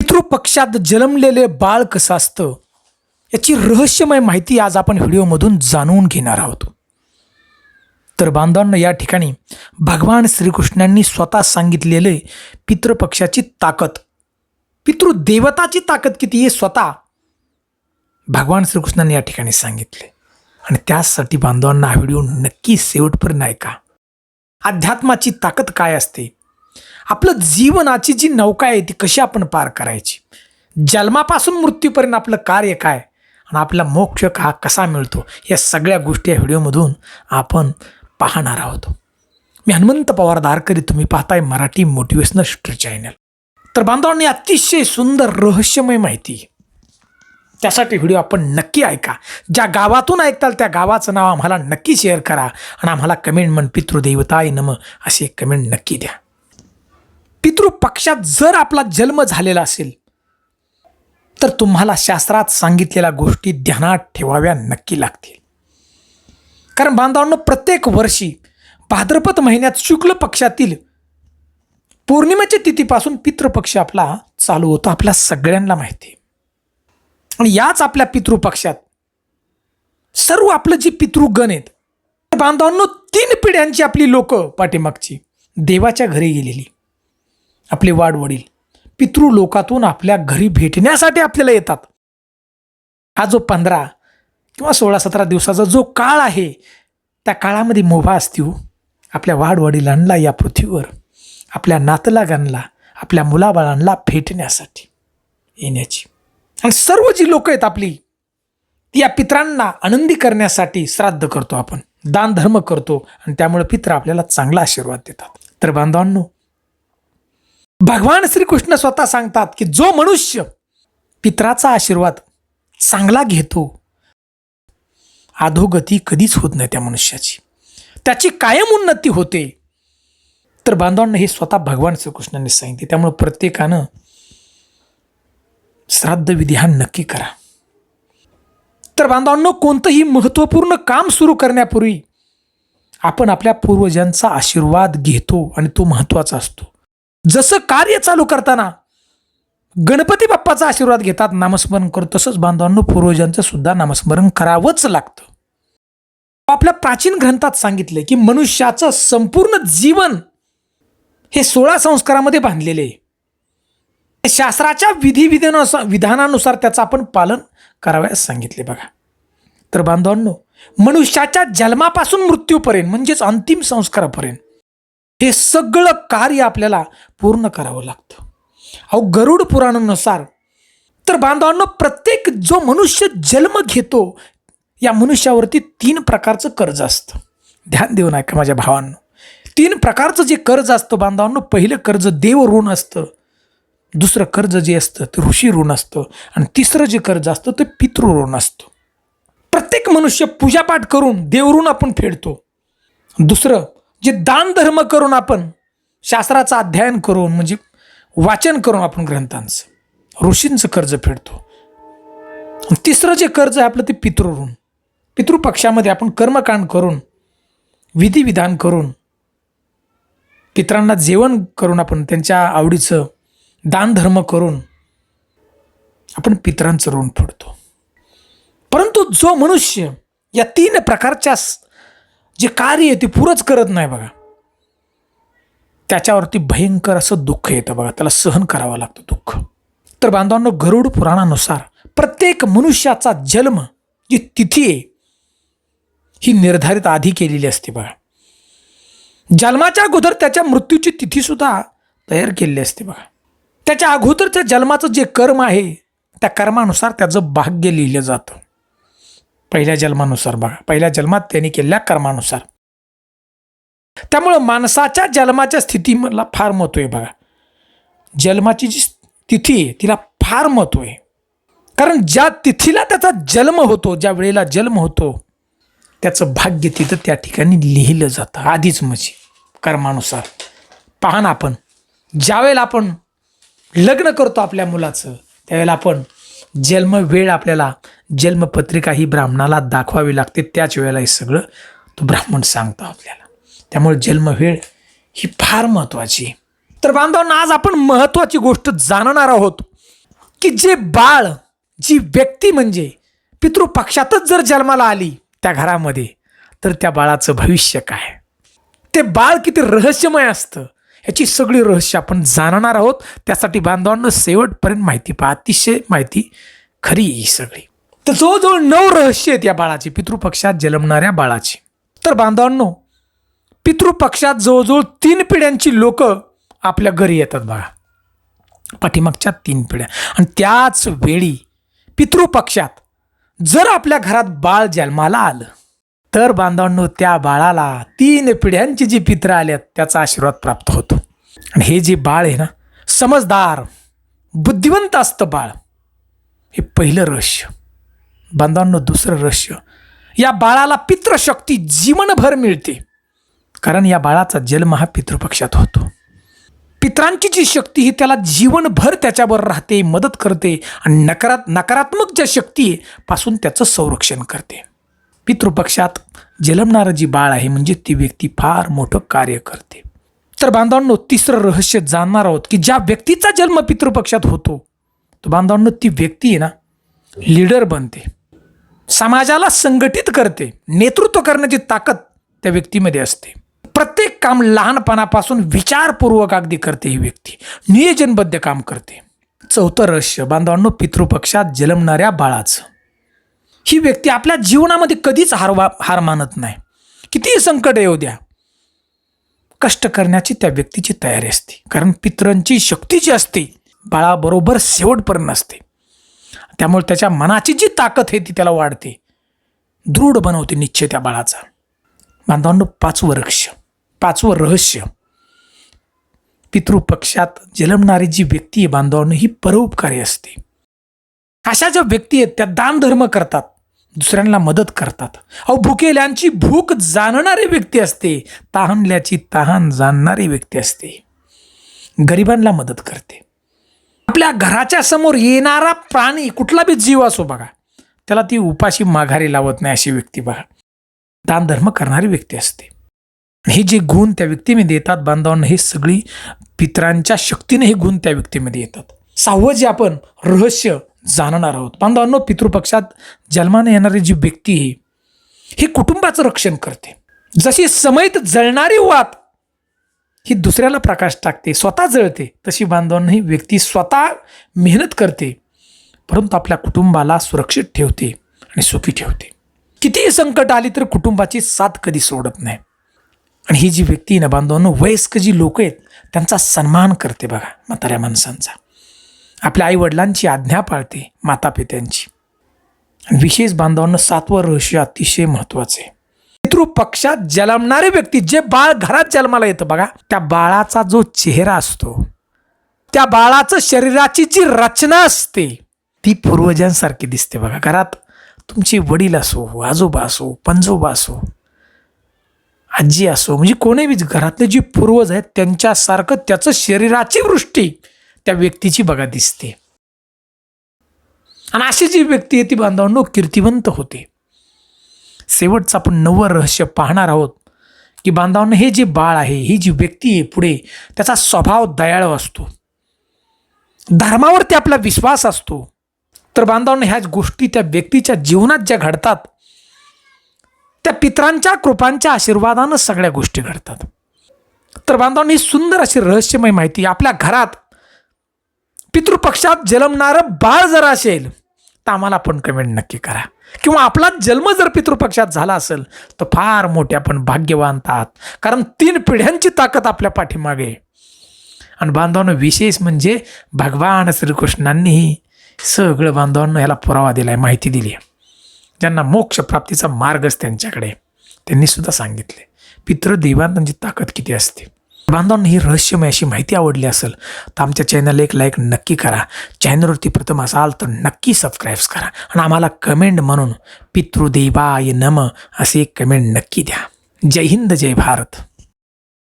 पितृपक्षात जन्मलेले बाळ कसं असतं याची रहस्यमय माहिती आज आपण व्हिडिओमधून जाणून घेणार आहोत. तर बांधवांना या ठिकाणी भगवान श्रीकृष्णांनी स्वतः सांगितलेले पितृपक्षाची ताकद पितृदेवताची ताकद किती हे स्वतः भगवान श्रीकृष्णांनी या ठिकाणी सांगितले. आणि त्यासाठी बांधवांना हा व्हिडिओ नक्की शेवटपर्यंत ऐका. अध्यात्माची ताकद काय असते? आपलं जीवनाची जी नौका आहे ती कशी आपण पार करायची? जन्मापासून मृत्यूपर्यंत आपलं कार्य काय? आणि आपला मोक्ष का कसा मिळतो? या सगळ्या गोष्टी या व्हिडिओमधून आपण पाहणार आहोत. मी हनुमंत पवार दारकरी तुम्ही पाहताय मराठी मोटिवेशनल स्टर चॅनल तर बांधवांनी अतिशय सुंदर रहस्यमय माहिती. त्यासाठी व्हिडिओ आपण नक्की ऐका. ज्या गावातून ऐकताल त्या गावाचं नाव आम्हाला नक्की शेअर करा. आणि आम्हाला कमेंट म्हण पितृदेवताय नम असे कमेंट नक्की द्या. पितृपक्षात जर आपला जन्म झालेला असेल तर तुम्हाला शास्त्रात सांगितलेल्या गोष्टी ध्यानात ठेवाव्या नक्की लागतील कारण बांधवांनो प्रत्येक वर्षी भाद्रपद महिन्यात शुक्ल पक्षातील पौर्णिमेच्या तिथीपासून पितृपक्ष आपला चालू होतो आपल्या सगळ्यांना माहिती आहे. आणि याच आपल्या पितृपक्षात सर्व आपलं जी पितृगण आहेत बांधवांनो तीन पिढ्यांची आपली लोक पाठीमागची देवाच्या घरी गेलेली आपले वाडवडील पितृलोकातून आपल्या घरी भेटण्यासाठी आपल्याला येतात. हा जो पंधरा किंवा सोळा सतरा दिवसाचा जो काळ आहे त्या काळामध्ये मोभा असतो हो. आपल्या वाडवडिलांना या पृथ्वीवर आपल्या नातलागांना आपल्या मुलाबाळांना भेटण्यासाठी येण्याची. आणि सर्व जी लोक आहेत आपली ती या पित्रांना आनंदी करण्यासाठी श्राद्ध करतो आपण. दानधर्म करतो आणि त्यामुळे पित्र आपल्याला चांगला आशीर्वाद देतात. तर बांधवांनो भगवान श्रीकृष्ण स्वतः सांगतात की जो मनुष्य पित्राचा आशीर्वाद चांगला घेतो अधोगती कधीच होत नाही त्या मनुष्याची. त्याची कायम उन्नती होते. तर बांधवांना हे स्वतः भगवान श्रीकृष्णांनी सांगितले. त्यामुळे प्रत्येकानं श्राद्ध विधी हा नक्की करा. तर बांधवांनो कोणतंही महत्त्वपूर्ण काम सुरू करण्यापूर्वी आपण आपल्या पूर्वजांचा आशीर्वाद घेतो आणि तो महत्त्वाचा असतो. जसं कार्य चालू करताना गणपती बाप्पाचा आशीर्वाद घेतात नामस्मरण करतो तसंच बांधवांनो पूर्वजांचं सुद्धा नामस्मरण करावंच लागतं. आपल्या प्राचीन ग्रंथात सांगितले की मनुष्याचं संपूर्ण जीवन हे सोळा संस्कारामध्ये बांधलेले आहे. शास्त्राच्या विधी विधानानुसार विधानानुसार त्याचं आपण पालन करावयास सांगितले बघा. तर बांधवांनो मनुष्याच्या जन्मापासून मृत्यूपर्यंत म्हणजेच अंतिम संस्कारापर्यंत हे सगळं कार्य आपल्याला पूर्ण करावं लागतं. अहो गरुड पुराणानुसार तर बांधवांनो प्रत्येक जो मनुष्य जन्म घेतो या मनुष्यावरती तीन प्रकारचं कर्ज असतं. ध्यान देऊ नका माझ्या भावांनो. तीन प्रकारचं जे कर्ज असतं बांधवांनो पहिलं कर्ज देव ऋण असतं दुसरं कर्ज जे असतं ते ऋषी ऋण असतं आणि तिसरं जे कर्ज असतं ते पितृ ऋण असतं. प्रत्येक मनुष्य पूजापाठ करून देवऋण आपण फेडतो. दुसरं जे दान धर्म करून आपण शास्त्राचं अध्ययन करून म्हणजे वाचन करून आपण ग्रंथांचं ऋषींचं कर्ज फेडतो. तिसरं जे कर्ज आहे आपलं ते पितृऋण. पितृपक्षामध्ये आपण कर्मकांड करून विधिविधान करून पित्रांना जेवण करून आपण त्यांच्या आवडीचं दानधर्म करून आपण पित्रांचं ऋण फेडतो. परंतु जो मनुष्य या तीन प्रकारच्या जे कार्य आहे ते पुरंच करत नाही बघा. त्याच्यावरती भयंकर असं दुःख येतं बघा. त्याला सहन करावं लागतं दुःख. तर बांधवांनो गरुड पुराणानुसार प्रत्येक मनुष्याचा जन्म जी तिथी आहे ही निर्धारित आधी केलेली असते बघा. जन्माच्या अगोदर त्याच्या मृत्यूची तिथीसुद्धा तयार केलेली असते बघा. त्याच्या अगोदरच्या जन्माचं जे कर्म आहे त्या कर्मानुसार त्याचं भाग्य लिहिलं जातं. पहिल्या जन्मानुसार बघा. पहिल्या जन्मात त्यांनी केलेल्या कर्मानुसार. त्यामुळं माणसाच्या जन्माच्या स्थितीला फार महत्त्व आहे बघा. जन्माची जी तिथी आहे तिला फार महत्त्व आहे. कारण ज्या तिथीला त्याचा जन्म होतो ज्या वेळेला जन्म होतो त्याचं भाग्य तिथं त्या ठिकाणी लिहिलं जातं. आधीच म्हणजे कर्मानुसार. पहा ना आपण. ज्यावेळेला आपण लग्न करतो आपल्या मुलाचं त्यावेळेला आपण जन्म वेळ आपल्याला जन्मपत्रिका ही ब्राह्मणाला दाखवावी लागते त्याच वेळेला हे सगळं तो ब्राह्मण सांगतो आपल्याला. त्यामुळे जन्मवेळ ही फार महत्त्वाची आहे. तर बांधवांना आज आपण महत्त्वाची गोष्ट जाणणार आहोत की जे बाळ जी व्यक्ती म्हणजे पितृपक्षातच जर जन्माला आली त्या घरामध्ये तर त्या बाळाचं भविष्य काय? ते बाळ किती रहस्यमय असतं. ह्याची सगळी रहस्य आपण जाणणार आहोत. त्यासाठी बांधवांना शेवटपर्यंत माहिती पहा. अतिशय माहिती खरी ही सगळी. तर जवळजवळ नऊ रहस्य आहेत या बाळाची. पितृपक्षात जन्मणाऱ्या बाळाची. तर बांधवांनो पितृपक्षात जवळजवळ तीन पिढ्यांची लोक आपल्या घरी येतात बघा. पाठीमागच्या तीन पिढ्या. आणि त्याच वेळी पितृपक्षात जर आपल्या घरात बाळ जन्माला आलं तर बांधवांनो त्या बाळाला तीन पिढ्यांची जी पित्र आल्यात त्याचा आशीर्वाद प्राप्त होतो. आणि हे जे बाळ आहे ना समजदार बुद्धिवंत असतं बाळ. हे पहिलं रहस्य. बांधवांनो दुसरं रहस्य. या बाळाला पितृशक्ती जीवनभर मिळते. कारण या बाळाचा जन्म हा पितृपक्षात होतो. पित्रांची जी शक्ती ही त्याला जीवनभर त्याच्यावर राहते मदत करते आणि नकारात नकारात्मक ज्या शक्ती आहे पासून त्याचं संरक्षण करते. पितृपक्षात जलमणारं जी बाळ आहे म्हणजे ती व्यक्ती फार मोठं कार्य करते. तर बांधवांनो तिसरं रहस्य जाणणार आहोत की ज्या व्यक्तीचा जन्म पितृपक्षात होतो तो बांधवांनो ती व्यक्ती आहे ना लीडर बनते. समाजाला संघटित करते नेतृत्व करण्याची ताकद त्या व्यक्तीमध्ये असते. प्रत्येक काम लहानपणापासून विचारपूर्वक अगदी करते ही व्यक्ती. नियोजनबद्ध काम करते. चौथं रहस्य बांधवांनो पितृपक्षात जन्मणाऱ्या बाळाचं. ही व्यक्ती आपल्या जीवनामध्ये कधीच हार वा हार मानत नाही. कितीही संकट येऊ द्या. कष्ट करण्याची त्या व्यक्तीची तयारी असते. कारण पितरांची शक्ती जी असते बाळाबरोबर शेवटपर्यंत असते त्यामुळे त्याच्या मनाची जी ताकद आहे ती त्याला वाढते. दृढ बनवते निश्चय त्या बाळाचा. बांधवांनो पाचवं रक्ष. पाचवं रहस्य. पितृपक्षात जलमणारी जी व्यक्ती आहे बांधवांनो ही परोपकारी असते. अशा ज्या व्यक्ती आहेत त्या दानधर्म करतात. दुसऱ्यांना मदत करतात. अहो भुकेल्यांची भूक जाणणारी व्यक्ती असते. तहानल्याची तहान जाणणारी व्यक्ती असते. गरिबांना मदत करते. आपल्या घराच्या समोर येणारा प्राणी कुठला बी जीव असो बघा त्याला ती उपाशी माघारी लावत नाही अशी व्यक्ती बघा. दानधर्म करणारी व्यक्ती असते. हे जे गुण त्या व्यक्तीमध्ये येतात बांधवांना हे सगळी पित्रांच्या शक्तीने हे गुण त्या व्यक्तीमध्ये येतात. सहावं जे आपण रहस्य जाणणार आहोत. बांधवांनो पितृपक्षात जन्माने येणारी जी व्यक्ती आहे ही कुटुंबाचं रक्षण करते. जशी समयत जळणारी वात ही दुसऱ्याला प्रकाश टाकते स्वतः जळते तशी बांधवांना ही व्यक्ती स्वतः मेहनत करते परंतु आपल्या कुटुंबाला सुरक्षित ठेवते आणि सुखी ठेवते. कितीही संकट आली तर कुटुंबाची साथ कधी सोडत नाही. आणि ही जी व्यक्ती ना बांधवांनो वयस्क जी लोक आहेत त्यांचा सन्मान करते बघा म्हाताऱ्या माणसांचा. आपल्या आई वडिलांची आज्ञा पाळते मातापित्यांची. आणि विशेष बांधवांना सातवं रहस्य अतिशय महत्त्वाचे आहे पितृपक्षात जन्मणारे व्यक्ती जे बाळ घरात जन्माला येतं बघा त्या बाळाचा जो चेहरा असतो त्या बाळाचं शरीराची जी रचना असते ती पूर्वजांसारखी दिसते बघा. घरात तुमचे वडील असो आजोबा असो पंजोबा असो आजी असो म्हणजे कोणी घरातले जी पूर्वज आहेत त्यांच्यासारखं त्याचं शरीराची वृष्टी त्या व्यक्तीची बघा दिसते. आणि अशी जी व्यक्ती आहे ती बांधवांनो कीर्तिवंत होते. शेवटचं आपण नवं रहस्य पाहणार आहोत की बांधवांनो हे जे बाळ आहे ही जी व्यक्ती आहे पुढे त्याचा स्वभाव दयाळू असतो. धर्मावरती आपला विश्वास असतो. तर बांधवांनो ह्याच गोष्टी त्या व्यक्तीच्या जीवनात ज्या घडतात त्या पित्रांच्या कृपांच्या आशीर्वादानं सगळ्या गोष्टी घडतात. तर बांधवांनी ही सुंदर अशी रहस्यमय माहिती आपल्या घरात पितृपक्षात जन्मणारं बाळ जर असेल तर आम्हाला पण कमेंट नक्की करा. किंवा आपला जन्म जर पितृपक्षात झाला असेल तर फार मोठे आपण भाग्यवान आहात. कारण तीन पिढ्यांची ताकद आपल्या पाठीमागे आणि बांधवांनो विशेष म्हणजे भगवान श्रीकृष्णांनीही सगळं बांधवांना ह्याला पुरावा दिला आहे माहिती दिली आहे. ज्यांना मोक्ष प्राप्तीचा मार्गच त्यांच्याकडे त्यांनीसुद्धा त्यांनी सुद्धा सांगितले पितृदेवांची ताकद किती असते? बांधवांना ही रहस्यमय अशी माहिती आवडली असेल तर आमच्या चॅनलला एक लाईक नक्की करा. चॅनलवरती प्रथम असाल तर नक्की सबस्क्राईब्स करा आणि आम्हाला कमेंट म्हणून पितृदेवाय नम असे एक कमेंट नक्की द्या. जय हिंद जय भारत.